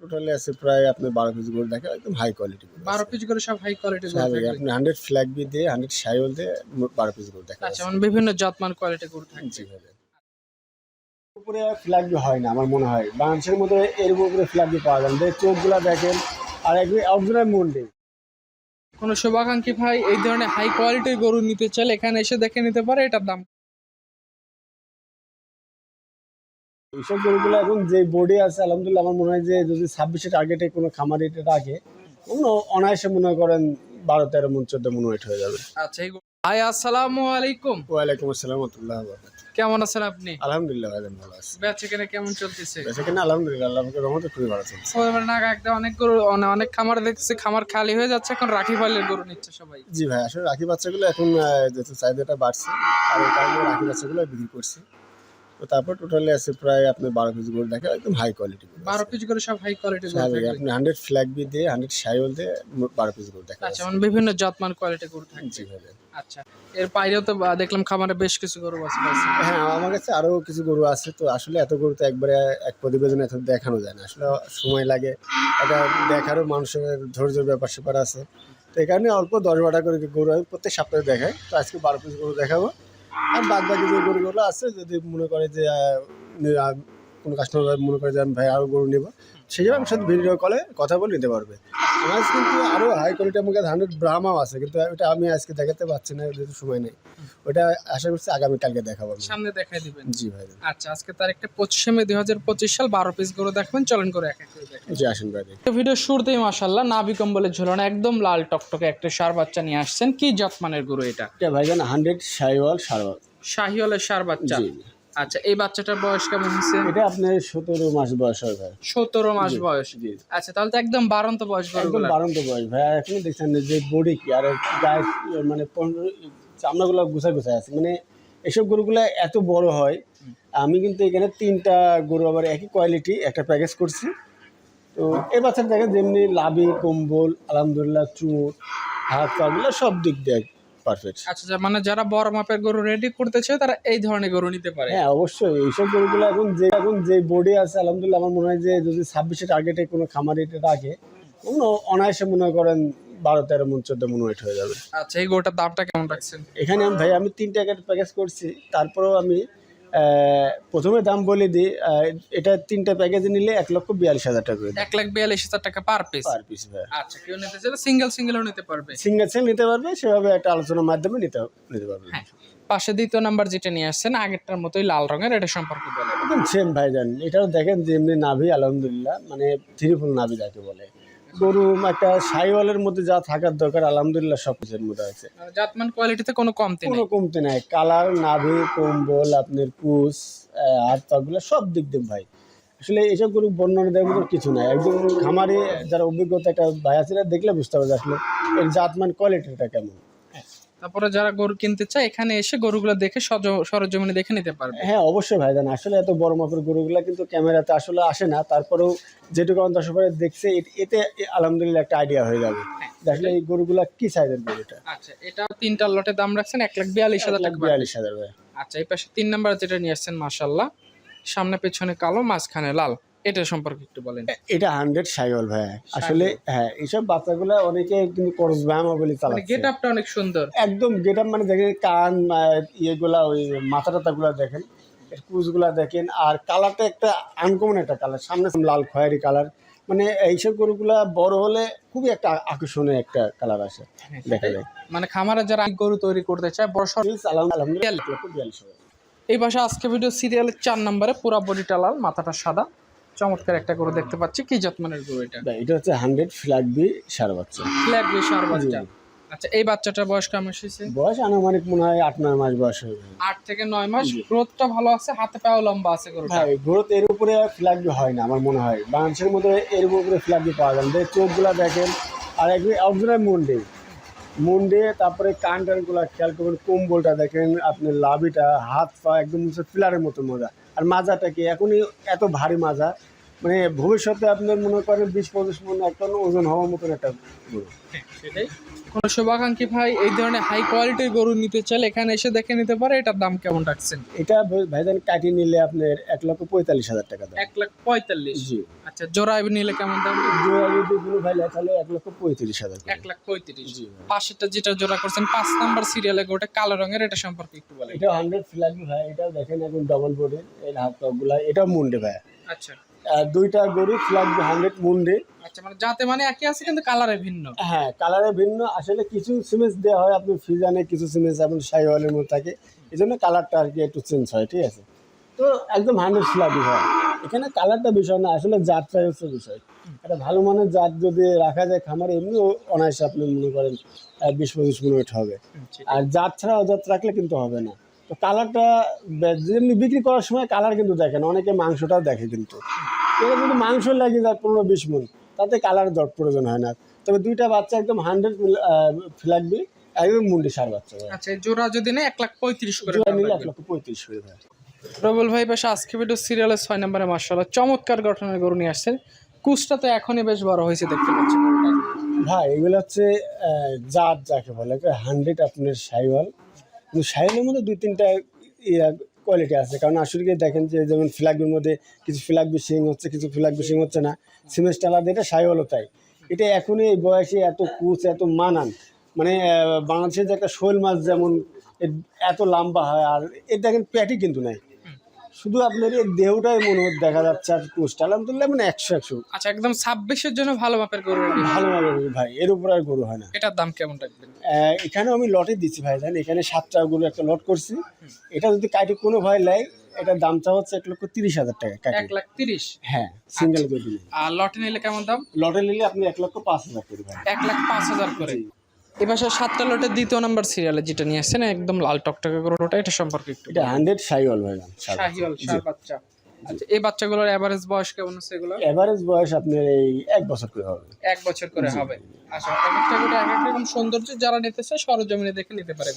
Totally আছে প্রায় আপনি বারো পিস গরু দেখে একদম হাই কোয়ালিটি বারো পিস করে সব হাই কোয়ালিটি আপনি হান্ড্রেড ফ্ল্যাগ বি দিয়ে হান্ড্রেড সাইল দিয়ে বারো পিস গরু দেখা আচ্ছা মানে বিভিন্ন জাতমান কোয়ালিটি গরু থাকবে। জি উপরে ফ্ল্যাগ হয় না আমার মনে হয়। বাংলাদেশের মধ্যে এর উপরে ফ্ল্যাগ পাওয়া যায় না। চোখগুলা দেখেন আর একদম অরিজিনাল মুন্ডি। কোনো শুভাকাঙ্ক্ষী ভাই এই ধরনের হাই কোয়ালিটির গরু নিতে চাইলে এখানে এসে দেখে নিতে পারে এটার দাম এইসব গরুগুলো এখন যে বোর্ডে আছে আলহামদুলিল্লাহ আমার মনে হয় যে যদি ছাব্বিশে টার্গেটে কোনো খামারি এটা রাখে কোনো অনায়াসে মনে করেন বারো তেরো মন চোদ্দ মন ওয়েট হয়ে যাবে। আচ্ছা ভাই আসসালামু আলাইকুম। ওয়ালাইকুম আসসালাম রহমতুল্লাহ কেমন আছেন আপনি? আলহামদুলিল্লাহ ভাই ভালো আছে। বেচে কেনে কেমন চলতেছে? সেখানে আলহামদুলিল্লাহ আল্লাহ রহমতে খুবই ভালো চলছে। ওদের নাগা একটা অনেক গরু অনেক খামার দেখতেছি খামার খালি হয়ে যাচ্ছে এখন রাখি ফালের গরু নিচ্ছে সবাই। জি ভাই আসলে রাখি বাচ্চাগুলো এখন যেহেতু চাহিদাটা বাড়ছে আর এই কারণে রাখি বাচ্চাগুলো বিক্রি করছি। তো তারপর টোটালি আছে প্রায় আপনি বারো পিস গরু দেখে একদম হাই কোয়ালিটি বারো পিস করে সব হাই কোয়ালিটি আপনি হান্ড্রেড ফ্ল্যাগ বি দিয়ে হান্ড্রেড সাইল দিয়ে বারো পিস গরু দেখা আচ্ছা মানে বিভিন্ন জাতমান কোয়ালিটি গরু থাকবে। জি আচ্ছা এর বাইরেও তো দেখলাম খামারে বেশ কিছু গরু আছে। হ্যাঁ আমার কাছে আরও কিছু গরু আছে তো আসলে এত গরু তো একবারে এক প্রতিবেদনে এত দেখানো যায় না। আসলে সময় লাগে এটা দেখারও মানুষের ধৈর্যের ব্যাপার স্যাপার আছে। তো এই কারণে অল্প দশ বারোটা করে গরু আমি প্রত্যেক সপ্তাহে দেখাই। তো আজকে বারো পিস গরু দেখাবো। আর বাদ বাকি যে গরুগুলো আছে যদি মনে করে যে কোনো কাস্টমার মনে করে যে আমি ভাই আরও গরু নেব সেই জন্য আমার সাথে ভিডিও কলে কথা বলে নিতে পারবে। আমার কিন্তু আরও হাই কোয়ালিটি আমার কাছে হান্ড্রেড ব্রাহ্মাও আছে কিন্তু ওটা আমি আজকে দেখাতে পারছি না যেহেতু সময় নেই। ওটা আশা করছি আগামীকালকে দেখাবো সামনে দেখাই দিবেন। জি ভাই। আচ্ছা আজকে তারিখটা পঁচিশে মে দুই হাজার পঁচিশ সাল বারো পিস গরু দেখবেন চলেন করে এক এক জি আসেন ভাই ভিডিও শুরুতেই মাসাল্লাহ নাভি কম্বলের ঝুলানো একদম লাল টকটকে একটা সার বাচ্চা নিয়ে আসছেন। কি জাতমানের গরু এটা? এটা ভাইজান হান্ড্রেড সাইওয়াল সারওয়াল শাহিওয়ালের সার বাচ্চা। আচ্ছা এই বাচ্চাটার বয়স কেমন হয়েছে? এটা আপনার সতেরো মাস বয়স হয় ভাই। সতেরো মাস বয়স। আচ্ছা তাহলে তো একদম বারন্ত বয়স একদম বারন্ত বয়স ভাই। এখনও দেখছেন যে বডি কি আর গায়ে মানে পনেরো চামড়াগুলো গুছায় গুছায় আছে। মানে এসব গরুগুলো এত বড় হয় আমি কিন্তু এখানে তিনটা গরু আবার একই কোয়ালিটি একটা প্যাকেজ করছি। তো এই বাচ্চাটা দেখেন যেমনি লাভি কম্বল আলহামদুলিল্লাহ চুট হাত পাগুলো সব দিক দিয়ে পারফেক্ট আচ্ছা মানে যারা বড় মাপের গরু রেডি করতেছে তারা এই ধরনের গরু নিতে পারে। হ্যাঁ অবশ্যই। এইসব গরুগুলো এখন যে এখন যে বোর্ডে আছে আলহামদুলিল্লাহ আমার মনে হয় যে যদি ছাব্বিশে টার্গেটে কোনো খামার এটা রাখে অনায়াসে মনে করেন বারো তেরো মন চোদ্দ মন ওয়েট হয়ে যাবে। আচ্ছা এই গরুটার দামটা কেমন রাখছেন? এখানে আমি ভাই আমি তিনটা প্যাকেজ করছি। তারপরেও আমি প্রথমে দাম বলে দিই এটা তিনটা প্যাকেজে নিলে এক লক্ষ বিয়াল্লিশ হাজার টাকা এক লাখ বিয়াল্লিশ হাজার টাকা পার পিস পার পিস আচ্ছা কেউ নিতে চাইলে সিঙ্গেল সিঙ্গেলও নিতে পারবে। সিঙ্গেল সেল নিতে পারবে সেভাবে একটা আলোচনার মাধ্যমে নিতে নিতে পারবে। হ্যাঁ। পাশে দ্বিতীয় নাম্বার যেটা নিয়ে আসছেন আগেরটার মতোই লাল রঙের এটা সম্পর্কে বলেন। একদম সেম ভাইজান এটাও দেখেন যে এমনি নাভি আলহামদুলিল্লাহ মানে থ্রি ফুল নাভি যাকে বলে। গরু একটা সাইওয়ালের মধ্যে যা থাকার দরকার আলহামদুলিল্লাহ সব কিছুর মধ্যে আছে। মানে জাতমান কোয়ালিটিতে কোনো কমতি কোনো কমতে নাই। কালার নাভি কম্বল আপনার কুচ হাত পাগুলো সব দিক দিয়ে ভাই। আসলে এইসব গরু বর্ণনা দেওয়ার মতো কিছু নাই। একদম খামারে যারা অভিজ্ঞতা একটা ভাই আছে দেখলে বুঝতে পারবে আসলে এর জাতমান কোয়ালিটিটা কেমন। তারপরে যারা গরু কিনতে চায় এখানে এসে গরুগুলো দেখে সজ- সরজমিনে দেখে নিতে পারবে। হ্যাঁ অবশ্যই ভাইজান আসলে এত বড় মাপের গরুগুলা কিন্তু ক্যামেরাতে আসলে আসে না। তারপরেও যেটুকু দর্শক ভাই দেখছে এতে আলহামদুলিল্লাহ একটা আইডিয়া হয়ে যাবে। আসলে এই গরুগুলা কি সাইজের গরুটা আচ্ছা এটা তিনটা লটে দাম রাখছেন এক লাখ বিয়াল্লিশ হাজার টাকা বিয়াল্লিশ হাজার ভাই। আচ্ছা এই পাশে তিন নাম্বার যেটা নিয়ে আসছেন মাসাল্লাহ সামনে পেছনে কালো মাঝখানে লাল। এটা সম্পর্কে একটু বলেন। এটা হান্ড্রেড সাইওয়াল ভাই। আসলে হ্যাঁ এইসব বাচ্চাগুলা অনেকে কিন্তু করস ব্যায়ামা বলে মানে চালাচ্ছে। গেট আপটা অনেক সুন্দর। একদম গেট আপ মানে দেখেন কান ইয়েগুলা ওই মাথা টাথাগুলা দেখেন কুচগুলা দেখেন। আর কালারটা একটা আনকমন একটা কালার সামনে লাল খয়েরি কালার মানে এইসব গরুগুলা বড় হলে খুবই একটা আকর্ষণীয় একটা কালার আসে দেখা যায়। মানে খামারে যারা গরু তৈরি করতে চায় বড় আলহামদুলিল্লাহ। এই ভাষা আজকে ভিডিও সিরিয়ালের চার নম্বরে পুরা বডিটা লাল মাথাটা সাদা। চমৎকার একটা গরু দেখতে পাচ্ছি। কি জাতমানের গরু এটা? এটা হচ্ছে হান্ড্রেড ফ্ল্যাগ বি সার বাচ্চা। ফ্ল্যাগ সার বাচ্চা। আচ্ছা এই বাচ্চাটার বয়স কেমন এসেছে বয়স আনুমানিক মনে হয় আট নয় মাস বয়স হয়ে যাবে আট থেকে নয় মাস। গ্রোথটা ভালো আছে হাতে পাও লম্বা আছে গরুটা। ভাই গ্রোথ এর উপরে ফ্ল্যাগ বি হয় না আমার মনে হয়। বাংলাদেশের মধ্যে এর উপরে ফ্ল্যাগ বি পাওয়া যায় চোখগুলা দেখেন আর একদম অরিজিনাল মুন্ডে মুন্ডে তারপরে কান খেয়াল করবেন কম্বলটা দেখেন আপনার লাভিটা হাত পা একদম ফিলারের মতো মজা। আর মাজাটা কি এখনই এত ভারী মাজা মানে ভবিষ্যতে আপনার মনে করেন বিশ পঁচিশ মন একটা ওজন হওয়ার মতন একটা হ্যাঁ, সেটাই। কোনো শুভাকাঙ্ক্ষী ভাই এই ধরনের হাই কোয়ালিটির গরু নিতে চাইলে এখানে এসে দেখে নিতে পারে এটার দাম কেমন রাখছেন? এটা ভাই- ভাইজান কাটিয়ে নিলে আপনার এক লক্ষ পঁয়তাল্লিশ হাজার টাকা দাম। এক লাখ পঁয়তাল্লিশ? জি। আচ্ছা জোড়া নিলে কেমন দাম? জোড়া যদি কোনো ভাই নেয় তাহলে এক লক্ষ পঁয়ত্রিশ হাজার এক লাখ পঁয়ত্রিশ। জি পাশেরটা যেটা জোড়া করছেন পাঁচ নাম্বার সিরিয়ালে গোটা কালো রঙের এটা সম্পর্কে একটু বলেন। এটা হান্ড্রেড ফ্ল্যাগ ভাই এটাও দেখেন এখন ডবল বোর্ডের এই হাতগুলা এটাও মুন্ডে ভাই। আচ্ছা। দুইটা গরু ফ্ল্যাগ হান্ড্রেড মুন্ডে। আচ্ছা মানে যাতে মানে একই আছে কিন্তু কালারে ভিন্ন? হ্যাঁ কালারে ভিন্ন। আসলে কিছু সিমেন্স দেওয়া হয় আপনি ফিজানে কিছু সিমেন্স আপনি শাহিওয়ালের মধ্যে থাকে। এই জন্য কালারটা আর কি একটু চেঞ্জ হয় ঠিক আছে? তো একদম হান্ড্রেড ফ্ল্যাগই হয়। এখানে কালারটা বিষয় না আসলে জাতটাই হচ্ছে বিষয়। একটা ভালো মানের জাত যদি রাখা যায় খামারে এমনিও অনায়াসে আপনি মনে করেন বিশ পঁচিশ মিনিট হবে। আর জাত ছাড়া অজাত রাখলে কিন্তু হবে না। তো কালারটা যেমনি বিক্রি করার সময় কালার কিন্তু দেখে না অনেকে মাংসটাও দেখে কিন্তু। এটা কিন্তু মাংস লাগে যায় পনেরো বিশ মন তাতে কালার দর প্রয়োজন হয় না। তবে দুইটা বাচ্চা একদম হান্ড্রেড ফ্ল্যাগবি একদম মুন্ডি সার বাচ্চা আচ্ছা জোড়া যদি নেই এক লাখ পঁয়ত্রিশ করে জোড়া নিলে এক। লক্ষ পঁয়ত্রিশ করে ভাই প্রবল ভাই পাশে আজকে ভিডিও সিরিয়ালের ছয় নম্বরে মার্শাল্লাহ চমৎকার গঠনের গরু নিয়ে আসছেন। কুচটা তো এখনই বেশ বড় হয়েছে দেখতে পাচ্ছি ভাই এগুলো হচ্ছে জাত যাকে বলে হান্ড্রেড আপনার সাইওয়াল। কিন্তু শাইনের মধ্যে দুই তিনটা কোয়ালিটি আছে। কারণ আসলে দেখেন যে যেমন ফ্ল্যাগের মধ্যে কিছু ফ্ল্যাগ বিশিং হচ্ছে, কিছু ফ্ল্যাগ বিশিং হচ্ছে না। সিমেস্টালা আলাদা, এটা হলো তাই। এটা এখনই এই বয়সে এত কুচ, এত মানান। মানে বাংলাদেশের যে একটা শোল মাছ যেমন এত লম্বা হয়, আর এর দেখেন প্যাটি কিন্তু নাই। শুধু আপনার এই দেহটাই মনে হচ্ছে দেখা যাচ্ছে আর কুচটা আলহামদুলিল্লাহ মানে একশো একশো। আচ্ছা একদম ছাব্বিশের জন্য ভালো মাপের গরু। ভালো ভালো ভাই এর উপর আর গরু হয় না। এটার দাম কেমন রাখবেন? এখানে আমি লটে দিচ্ছি ভাই জান এখানে সাতটা গরু একটা লট করছি। এটা যদি কাটি কোনো ভাই লাই এটার দামটা হচ্ছে এক লক্ষ তিরিশ হাজার টাকা এক লাখ তিরিশ? হ্যাঁ সিঙ্গেল যদি নেই। আর লটে নিলে কেমন দাম? লটে নিলে আপনি এক লক্ষ পাঁচ হাজার করে এক লাখ পাঁচ হাজার করে। এবার সাতটা লটের দ্বিতীয় নম্বর সিরিয়ালে যেটা নিয়ে আসছেন একদম লাল টকটকে গরুটা এটা সম্পর্কে একটু এটা হান্ড্রেড সাইওয়াল ভাই শাহিওয়াল সার বাচ্চা। আচ্ছা এই বাচ্চাগুলোর এভারেজ বয়স কেমন আছে এগুলো এভারেজ বয়স আপনার এই এক বছর করে হবে। এক বছর করে হবে। আচ্ছা একটা করে এক এক রকম সৌন্দর্য যারা নিতে চায় সরজমিনে দেখে নিতে পারে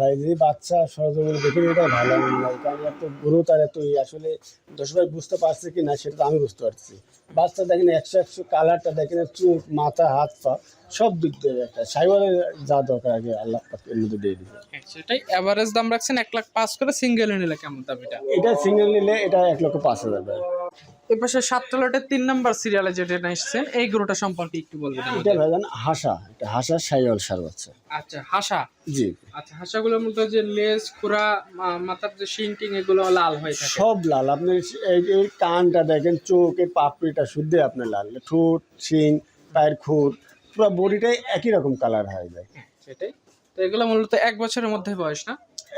ভাই বাচ্চা সরজমিনে দেখে এটাই ভালো আমি কারণ এত গরু তার এত আসলে দশ ভাই বুঝতে পারছে কি না সেটা তো আমি বুঝতে পারছি। বাচ্চা দেখেন একশো একশো কালারটা দেখেন চোখ মাথা হাত পা। সব দিক দিয়ে একটা। সাইবারের যা দরকার আগে আল্লাহ পাক এর মধ্যে দিয়ে দিবে। সেটাই এভারেজ দাম রাখছেন এক লাখ পাঁচ করে সিঙ্গেল নিলে কেমন দাম এটা এটা সিঙ্গেল নিলে এটা এক লক্ষ পাঁচ হাজার এ পাশে সাতটা লটের তিন নম্বর সিরিয়ালে যেটা নিয়ে এসছেন এই গরুটা সম্পর্কে একটু বলবেন এটা আমাদের। ভাই জান হাসা। এটা হাসা সাইওয়াল সার বাচ্চা। আচ্ছা হাসা? জি। আচ্ছা হাসাগুলোর মধ্যে যে লেজ খুরা মাথার যে শিং টিং এগুলো লাল হয়ে থাকে। সব লাল। আপনি এই- এই কানটা দেখেন চোখ এই পাপড়িটা শুদ্ধ আপনার লাল। ঠোঁট শিং পায়ের খুর পুরো বডিটাই একই রকম কালার হয়ে যায়। সেটাই। তো এগুলো মূলত এক বছরের মধ্যে বয়স না?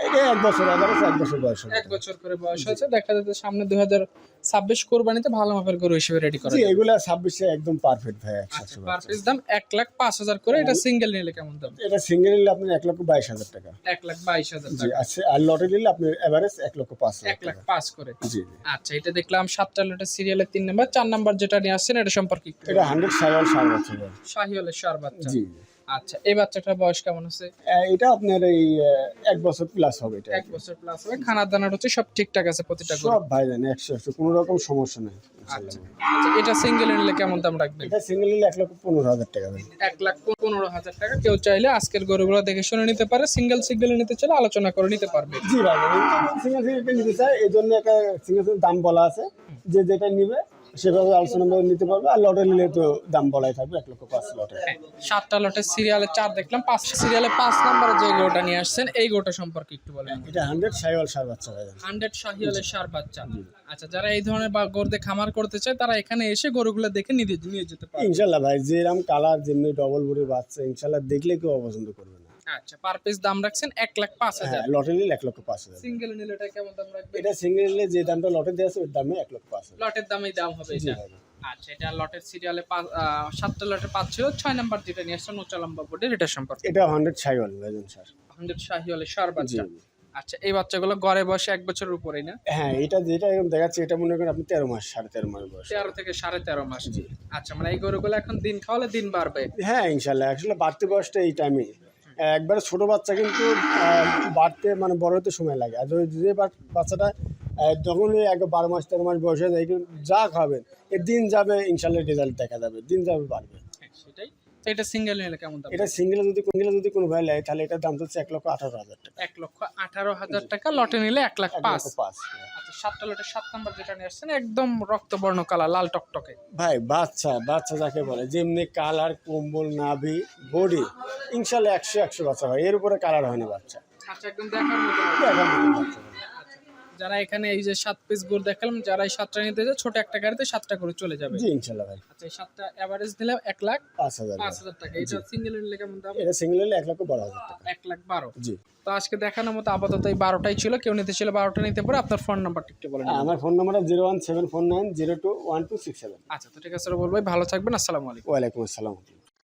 এটা এক বছর এগারোশো এক বছর বয়স এক বছর করে বয়স হয়েছে। দেখা যাচ্ছে সামনে দুই হাজার ছাব্বিশ কোরবানিতে ভালো মাপের গরু হিসেবে রেডি করা জি ছাব্বিশে একদম পারফেক্ট ভাই একশো আচ্ছা দাম এক লাখ পাঁচ হাজার করে। এটা সিঙ্গেল নিলে কেমন দাম? এটা সিঙ্গেল নিলে আপনার এক লক্ষ বাইশ হাজার টাকা। এক লাখ বাইশ হাজার জি আচ্ছা আর লটে নিলে আপনার এভারেজ এক লক্ষ পাঁচ এক লাখ পাঁচ করে। জি আচ্ছা এটা দেখলাম সাতটা লটের সিরিয়ালের তিন নাম্বার চার নাম্বার যেটা নিয়ে আসছেন এটা সম্পর্কে একটু এটা হান্ড্রেড সাইওয়াল সার বাচ্চা। ভাই সার বাচ্চা। জি। আচ্ছা এই বাচ্চাটার বয়স কেমন আছে এটা আপনার এই এক বছর প্লাস হবে এটা। এক বছর প্লাস হবে। খানার দানার হচ্ছে সব ঠিকঠাক আছে প্রতিটা সব ভাই জানে একশো একশো কোনো রকম সমস্যা নেই। আচ্ছা। আচ্ছা, এটা সিঙ্গেল নিলে কেমন দাম রাখবেন? এটা সিঙ্গেল নিলে এক লক্ষ পনেরো হাজার টাকা এক লাখ পনেরো হাজার টাকা। কেউ চাইলে আজকের গরুগুলো দেখে শুনে নিতে পারে সিঙ্গেল সিঙ্গেল নিতে চাইলে আলোচনা করে নিতে পারবে। জি ভাই সিঙ্গেল সিঙ্গেল নিতে চাই এই জন্য একটা সিঙ্গেল দাম বলা আছে। যে যেটা নিবে সেভাবে আলোচনা করে নিতে পারবে। আর লটে নিলে তো দাম বলাই থাকবে এক লক্ষ পাঁচ লটে। হ্যাঁ, সাতটা লটের সিরিয়ালে চার দেখলাম পাঁচ সিরিয়ালে পাঁচ নম্বরে যে গোটা নিয়ে আসছেন এই গোটা সম্পর্কে একটু বলেন। এটা হান্ড্রেড সাইওয়াল সার বাচ্চা হান্ড্রেড শাহিওয়ালের সার বাচ্চা। আচ্ছা যারা এই ধরনের বা গরুতে খামার করতে চায় তারা এখানে এসে গরুগুলো দেখে নিয়ে যেতে পারে ইনশাল্লাহ ভাই যেরকম কালার যেমনি ডবল বুড়ি বাচ্চা ইনশাল্লাহ দেখলে কেউ অপছন্দ করবে আচ্ছা পার পিস দাম রাখছেন এক লাখ পাঁচ হাজার। হ্যাঁ লটে নিলে এক লক্ষ পাঁচ হাজার। সিঙ্গেল নিলে এটা কেমন দাম রাখবে এটা সিঙ্গেল নিলে যে দামটা লটে দেওয়া আছে ওর দামে এক লক্ষ পাঁচ হাজার। লটের দামেই দাম হবে এটা। আচ্ছা এটা লটের সিরিয়ালে সাতটা লটে পাঁচ ছিল ছয় নাম্বার যেটা নিয়ে আসছেন উচ্চ লম্বা বোর্ডের এটা সম্পর্কে। এটা হান্ড্রেড ভাইজান স্যার। হান্ড্রেড শাহিওয়ালের সার বাচ্চা। আচ্ছা এই বাচ্চাগুলো গড়ে বয়সে এক বছরের উপরেই না? হ্যাঁ এটা যেটা এরকম দেখাচ্ছে এটা মনে করেন আপনি তেরো মাস সাড়ে তেরো মাস বয়স। তেরো থেকে সাড়ে তেরো মাস। আচ্ছা মানে এই গরুগুলো এখন দিন খাওয়ালে দিন বাড়বে। হ্যাঁ ইনশাল্লাহ আসলে বাড়তে বয়সটা এই টাইমে একবারে ছোট বাচ্চা কিন্তু বাড়তে মানে বড় হতে সময় লাগে। আর যে বাচ্চাটা যখন ওই এক বারো মাস তেরো মাস বয়সে যায় কিন্তু যা খাবেন, এ দিন যাবে, ইনশাল্লাহ রেজাল্ট দেখা যাবে, দিন যাবে বাড়বে। তো এটা সিঙ্গেল নিলে কেমন দাম? এটা সিঙ্গেলে যদি সিঙ্গেলে যদি কোনো ভাই নেয় তাহলে এটার দাম হচ্ছে এক লক্ষ আঠারো হাজার টাকা। এক লক্ষ আঠারো হাজার টাকা লটে নিলে এক লাখ পাঁচ। পাঁচ আচ্ছা সাতটা লটের সাত নাম্বার যেটা নিয়ে আসছেন একদম রক্তবর্ণ কালার লাল টকটকে। ভাই বাচ্চা বাচ্চা যাকে বলে যেমনি কালার কম্বল নাভি বডি ইনশাল্লাহ একশো একশো বাচ্চা হয়। এর উপরে কালার হয় না বাচ্চা। আচ্ছা একদম দেখার মতো দেখার মতো বাচ্চা। যারা এখানে এই যে সাত পিস গরু দেখালাম যারা এই সাতটা নিতে যায় ছোট একটা গাড়িতে সাতটা করে চলে যাবে। জি ইনশাল্লাহ ভাই। আচ্ছা এই সাতটা অ্যাভারেজ দিলে এক লাখ পাঁচ হাজার পাঁচ টাকা। হাজার টাকা। এটা সিঙ্গেল নিলে কেমন দাম? এটা সিঙ্গেল হলে এক লক্ষ বারো হাজার টাকা। এক লাখ বারো। জি। তো আজকে দেখানোর মতো আপাতত এই বারোটাই ছিল। কেউ নিতে ছিল বারোটা নিতে পারে। আপনার ফোন নাম্বারটা একটু বলেন আমার phone number zero one seven four nine zero two one two six seven আচ্ছা তো ঠিক আছে বলব ভালো থাকবেন। আসসালামু আলাইকুম। ওয়ালাইকুম আসসালাম।